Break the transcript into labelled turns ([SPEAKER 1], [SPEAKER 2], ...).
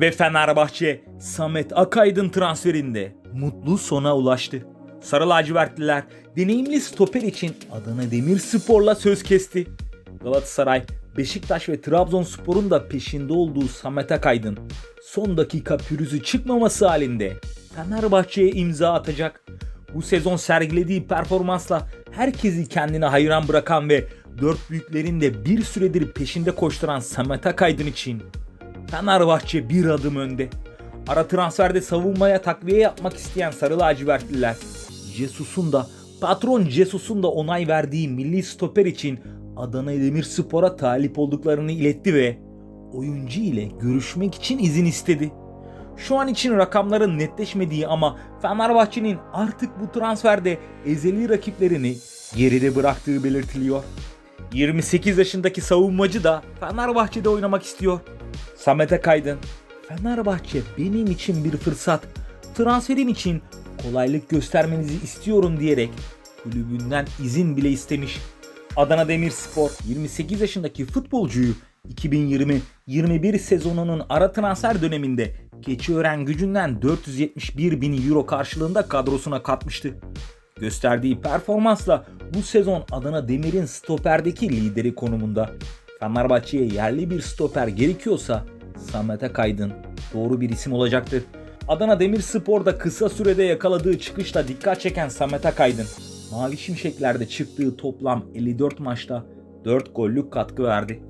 [SPEAKER 1] Ve Fenerbahçe Samet Akaydın transferinde mutlu sona ulaştı. Sarı lacivertliler deneyimli stoper için Adana Demirspor'la söz kesti. Galatasaray, Beşiktaş ve Trabzonspor'un da peşinde olduğu Samet Akaydın son dakika pürüzü çıkmaması halinde Fenerbahçe'ye imza atacak. Bu sezon sergilediği performansla herkesi kendine hayran bırakan ve dört büyüklerin de bir süredir peşinde koşturan Samet Akaydın için Fenerbahçe bir adım önde. Ara transferde savunmaya takviye yapmak isteyen Sarı lacivertliler Jesus'un da patron Jesus'un da onay verdiği milli stoper için Adana Demirspor'a talip olduklarını iletti ve oyuncu ile görüşmek için izin istedi. Şu an için rakamların netleşmediği ama Fenerbahçe'nin artık bu transferde ezeli rakiplerini geride bıraktığı belirtiliyor. 28 yaşındaki savunmacı da Fenerbahçe'de oynamak istiyor. Samet Akaydın, Fenerbahçe benim için bir fırsat. Transferim için kolaylık göstermenizi istiyorum diyerek kulübünden izin bile istemiş. Adana Demirspor 28 yaşındaki futbolcuyu 2020-21 sezonunun ara transfer döneminde Keçiören gücünden 471 bin euro karşılığında kadrosuna katmıştı. Gösterdiği performansla bu sezon Adana Demir'in stoperdeki lideri konumunda. Fenerbahçe'ye yerli bir stoper gerekiyorsa Samet Akaydın doğru bir isim olacaktır. Adana Demirspor'da kısa sürede yakaladığı çıkışla dikkat çeken Samet Akaydın, Mavi Şimşekler'de çıktığı toplam 54 maçta 4 gollük katkı verdi.